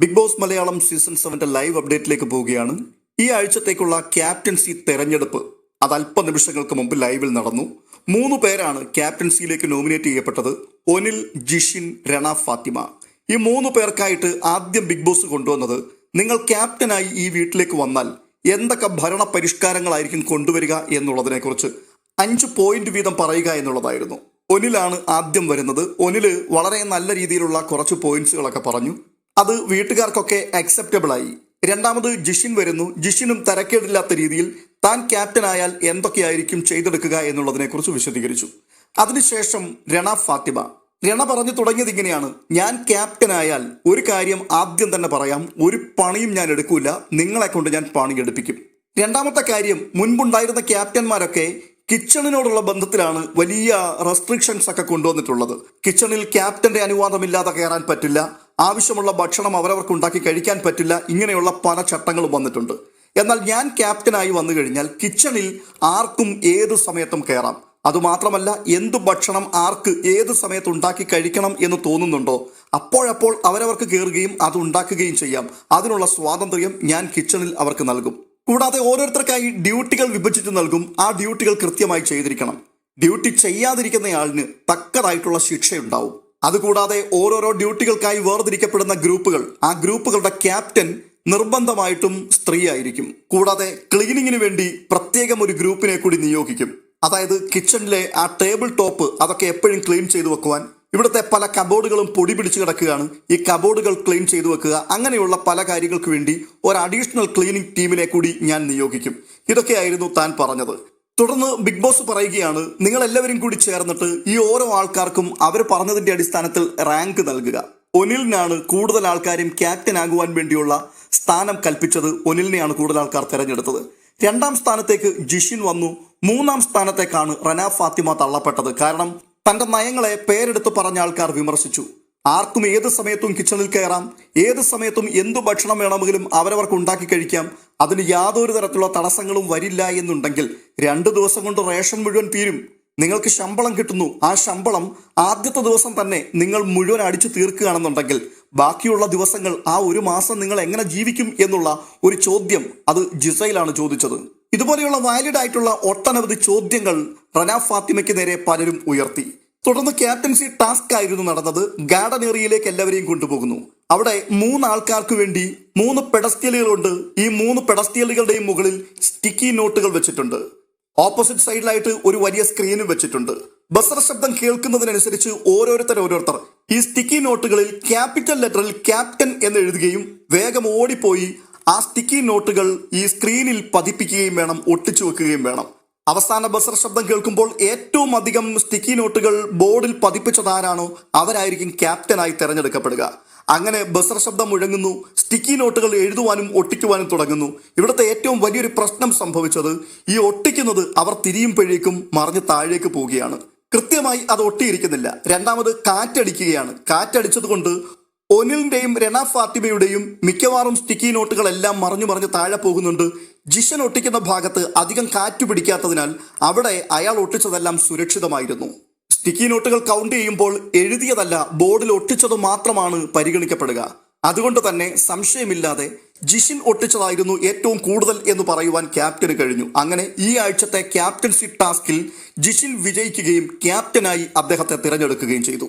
Big boss Malayalam season സെവന്റെ live അപ്ഡേറ്റിലേക്ക് പോവുകയാണ്. ഈ ആഴ്ചത്തേക്കുള്ള ക്യാപ്റ്റൻസി തെരഞ്ഞെടുപ്പ് അത് അല്പനിമിഷങ്ങൾക്ക് മുമ്പ് ലൈവിൽ നടന്നു. മൂന്ന് പേരാണ് ക്യാപ്റ്റൻസിയിലേക്ക് നോമിനേറ്റ് ചെയ്യപ്പെട്ടത്. ഒനിൽ ജിഷിൻ രണ ഫാത്തിമ. ഈ മൂന്ന് പേർക്കായിട്ട് ആദ്യം ബിഗ് ബോസ് കൊണ്ടുവന്നത് നിങ്ങൾ ക്യാപ്റ്റനായി ഈ വീട്ടിലേക്ക് വന്നാൽ എന്തൊക്കെ ഭരണ പരിഷ്കാരങ്ങളായിരിക്കും കൊണ്ടുവരിക എന്നുള്ളതിനെക്കുറിച്ച് അഞ്ച് പോയിന്റ് വീതം പറയുക എന്നുള്ളതായിരുന്നു. ഒനിലാണ് ആദ്യം വരുന്നത്. ഒനിൽ വളരെ നല്ല രീതിയിലുള്ള കുറച്ച് പോയിന്റ്സുകളൊക്കെ പറഞ്ഞു. അത് വീട്ടുകാർക്കൊക്കെ അക്സെപ്റ്റബിൾ ആയി. രണ്ടാമത് ജിഷിൻ വരുന്നു. ജിഷിനും തരക്കേടില്ലാത്ത രീതിയിൽ താൻ ക്യാപ്റ്റൻ ആയാൽ എന്തൊക്കെയായിരിക്കും ചെയ്തെടുക്കുക എന്നുള്ളതിനെക്കുറിച്ച് വിശദീകരിച്ചു. അതിനുശേഷം രണ ഫാത്തിമ. രണ പറഞ്ഞു തുടങ്ങിയത് ഇങ്ങനെയാണ്. ഞാൻ ക്യാപ്റ്റൻ ആയാൽ ഒരു കാര്യം ആദ്യം തന്നെ പറയാം. ഒരു പണിയും ഞാൻ എടുക്കൂല. നിങ്ങളെ കൊണ്ട് ഞാൻ പണി എടുപ്പിക്കും. രണ്ടാമത്തെ കാര്യം മുൻപുണ്ടായിരുന്ന ക്യാപ്റ്റന്മാരൊക്കെ കിച്ചണിനോടുള്ള ബന്ധത്തിലാണ് വലിയ റെസ്ട്രിക്ഷൻസ് ഒക്കെ കൊണ്ടുവന്നിട്ടുള്ളത്. കിച്ചണിൽ ക്യാപ്റ്റന്റെ അനുവാദമില്ലാതെ കയറാൻ പറ്റില്ല. ആവശ്യമുള്ള ഭക്ഷണം അവരവർക്ക് ഉണ്ടാക്കി കഴിക്കാൻ പറ്റില്ല. ഇങ്ങനെയുള്ള പല ചട്ടങ്ങളും വന്നിട്ടുണ്ട്. എന്നാൽ ഞാൻ ക്യാപ്റ്റനായി വന്നു കഴിഞ്ഞാൽ കിച്ചണിൽ ആർക്കും ഏത് സമയത്തും കയറാം. അതുമാത്രമല്ല എന്തു ഭക്ഷണം ആർക്ക് ഏത് സമയത്ത് ഉണ്ടാക്കി കഴിക്കണം എന്ന് തോന്നുന്നുണ്ടോ? അപ്പോഴപ്പോൾ അവരവർക്ക് കയറുകയും അത് ഉണ്ടാക്കുകയും ചെയ്യാം. അതിനുള്ള സ്വാതന്ത്ര്യം ഞാൻ കിച്ചണിൽ അവർക്ക് നൽകും. കൂടാതെ ഓരോരുത്തർക്കായി ഡ്യൂട്ടികൾ വിഭജിച്ച് നൽകും. ആ ഡ്യൂട്ടികൾ കൃത്യമായി ചെയ്തിരിക്കണം. ഡ്യൂട്ടി ചെയ്യാതിരിക്കുന്നയാളിന് തക്കതായിട്ടുള്ള ശിക്ഷയുണ്ടാവും. അതുകൂടാതെ ഓരോരോ ഡ്യൂട്ടികൾക്കായി വേർതിരിക്കപ്പെടുന്ന ഗ്രൂപ്പുകൾ. ആ ഗ്രൂപ്പുകളുടെ ക്യാപ്റ്റൻ നിർബന്ധമായിട്ടും സ്ത്രീ ആയിരിക്കും കൂടാതെ ക്ലീനിങ്ങിന് വേണ്ടി പ്രത്യേകം ഒരു ഗ്രൂപ്പിനെ കൂടി നിയോഗിക്കും. അതായത് കിച്ചണിലെ ആ ടേബിൾ ടോപ്പ് അതൊക്കെ എപ്പോഴും ക്ലീൻ ചെയ്തു വെക്കുവാൻ. ഇവിടുത്തെ പല കബോർഡുകളും പൊടി പിടിച്ച് കിടക്കുകയാണ്. ഈ കബോർഡുകൾ ക്ലീൻ ചെയ്തു വെക്കുക. അങ്ങനെയുള്ള പല കാര്യങ്ങൾക്ക് വേണ്ടി ഒരു അഡീഷണൽ ക്ലീനിങ് ടീമിനെ കൂടി ഞാൻ നിയോഗിക്കും. ഇതൊക്കെയായിരുന്നു താൻ പറഞ്ഞത്. തുടർന്ന് ബിഗ് ബോസ് പറയുകയാണ് നിങ്ങൾ എല്ലാവരും കൂടി ചേർന്നിട്ട് ഈ ഓരോ ആൾക്കാർക്കും അവർ പറഞ്ഞതിന്റെ അടിസ്ഥാനത്തിൽ റാങ്ക് നൽകുക. ഒനിലിനാണ് കൂടുതൽ ആൾക്കാരും ക്യാപ്റ്റൻ ആകുവാൻ വേണ്ടിയുള്ള സ്ഥാനം കൽപ്പിച്ചത് ഒനിലിനെയാണ് കൂടുതൽ ആൾക്കാർ തിരഞ്ഞെടുത്തത്. രണ്ടാം സ്ഥാനത്തേക്ക് ജിഷിൻ വന്നു. മൂന്നാം സ്ഥാനത്തേക്കാണ് റന ഫാത്തിമ തള്ളപ്പെട്ടത്. കാരണം തന്റെ നയങ്ങളെ പേരെടുത്ത് പറഞ്ഞ ആൾക്കാർ വിമർശിച്ചു. ആർക്കും ഏത് സമയത്തും കിച്ചണിൽ കയറാം ഏത് സമയത്തും എന്തു ഭക്ഷണം വേണമെങ്കിലും അവരവർക്ക് ഉണ്ടാക്കി കഴിക്കാം. അതിന് യാതൊരു തരത്തിലുള്ള തടസ്സങ്ങളും വരില്ല എന്നുണ്ടെങ്കിൽ രണ്ടു ദിവസം കൊണ്ട് റേഷൻ മുഴുവൻ തീരും. നിങ്ങൾക്ക് ശമ്പളം കിട്ടുന്നു. ആ ശമ്പളം ആദ്യത്തെ ദിവസം തന്നെ നിങ്ങൾ മുഴുവൻ അടിച്ചു തീർക്കുകയാണെന്നുണ്ടെങ്കിൽ ബാക്കിയുള്ള ദിവസങ്ങൾ ആ ഒരു മാസം നിങ്ങൾ എങ്ങനെ ജീവിക്കും എന്നുള്ള ഒരു ചോദ്യം അത് ജിസയിലാണ് ചോദിച്ചത്. ഇതുപോലെയുള്ള വാലിഡ് ആയിട്ടുള്ള ഒട്ടനവധി ചോദ്യങ്ങൾ റന ഫാത്തിമയ്ക്ക് നേരെ പലരും ഉയർത്തി. തുടർന്ന് ക്യാപ്റ്റൻസി ടാസ്ക് ആയിരുന്നു നടന്നത്. ഗാർഡൻ ഏറിയയിലേക്ക് എല്ലാവരെയും കൊണ്ടുപോകുന്നു. അവിടെ മൂന്ന് ആൾക്കാർക്ക് വേണ്ടി മൂന്ന് പെഡസ്റ്റ്യലുകളുണ്ട്. ഈ മൂന്ന് പെഡസ്റ്റ്യലുകളുടെയും മുകളിൽ സ്റ്റിക്കി നോട്ടുകൾ വെച്ചിട്ടുണ്ട്. ഓപ്പോസിറ്റ് സൈഡിലായിട്ട് ഒരു വലിയ സ്ക്രീനും വെച്ചിട്ടുണ്ട്. ബസർ ശബ്ദം കേൾക്കുന്നതിനനുസരിച്ച് ഓരോരുത്തർ ഓരോരുത്തർ ഈ സ്റ്റിക്കി നോട്ടുകളിൽ ക്യാപിറ്റൽ ലെറ്ററിൽ ക്യാപ്റ്റൻ എന്ന് എഴുതുകയും വേഗം ഓടിപ്പോയി ആ സ്റ്റിക്കി നോട്ടുകൾ ഈ സ്ക്രീനിൽ പതിപ്പിക്കുകയും വേണം ഒട്ടിച്ചു വെക്കുകയും വേണം. അവസാന ബസർ ശബ്ദം കേൾക്കുമ്പോൾ ഏറ്റവും അധികം സ്റ്റിക്കി നോട്ടുകൾ ബോർഡിൽ പതിപ്പിച്ചതാരാണോ അവരായിരിക്കും ക്യാപ്റ്റനായി തെരഞ്ഞെടുക്കപ്പെടുക. അങ്ങനെ ബസർ ശബ്ദം മുഴങ്ങുന്നു സ്റ്റിക്കി നോട്ടുകൾ എഴുതുവാനും ഒട്ടിക്കുവാനും തുടങ്ങുന്നു. ഇവിടുത്തെ ഏറ്റവും വലിയൊരു പ്രശ്നം സംഭവിച്ചത് ഈ ഒട്ടിക്കുന്നത് അവർ തിരിയുമ്പോഴേക്കും മറിഞ്ഞ് താഴേക്ക് പോവുകയാണ്. കൃത്യമായി അത് ഒട്ടിയിരിക്കുന്നില്ല. രണ്ടാമത് കാറ്റടിക്കുകയാണ്. കാറ്റടിച്ചത് കൊണ്ട് ഒനിലിന്റെയും രണ ഫാത്തിമയുടെയും മിക്കവാറും സ്റ്റിക്കി നോട്ടുകളെല്ലാം മറിഞ്ഞു മറിഞ്ഞ് താഴെ പോകുന്നുണ്ട്. ജിഷൻ ഒട്ടിക്കുന്ന ഭാഗത്ത് അധികം കാറ്റു പിടിക്കാത്തതിനാൽ അവിടെ അയാൾ ഒട്ടിച്ചതെല്ലാം സുരക്ഷിതമായിരുന്നു. സ്റ്റിക്കി നോട്ടുകൾ കൗണ്ട് ചെയ്യുമ്പോൾ എഴുതിയതല്ല ബോർഡിൽ ഒട്ടിച്ചത് മാത്രമാണ് പരിഗണിക്കപ്പെടുക. അതുകൊണ്ട് തന്നെ സംശയമില്ലാതെ ജിഷിൻ ഒട്ടിച്ചതായിരുന്നു ഏറ്റവും കൂടുതൽ എന്ന് പറയുവാൻ ക്യാപ്റ്റന് കഴിഞ്ഞു. അങ്ങനെ ഈ ആഴ്ചത്തെ ക്യാപ്റ്റൻസി ടാസ്കിൽ ജിഷിൻ വിജയിക്കുകയും ക്യാപ്റ്റനായി അദ്ദേഹത്തെ തിരഞ്ഞെടുക്കുകയും ചെയ്തു.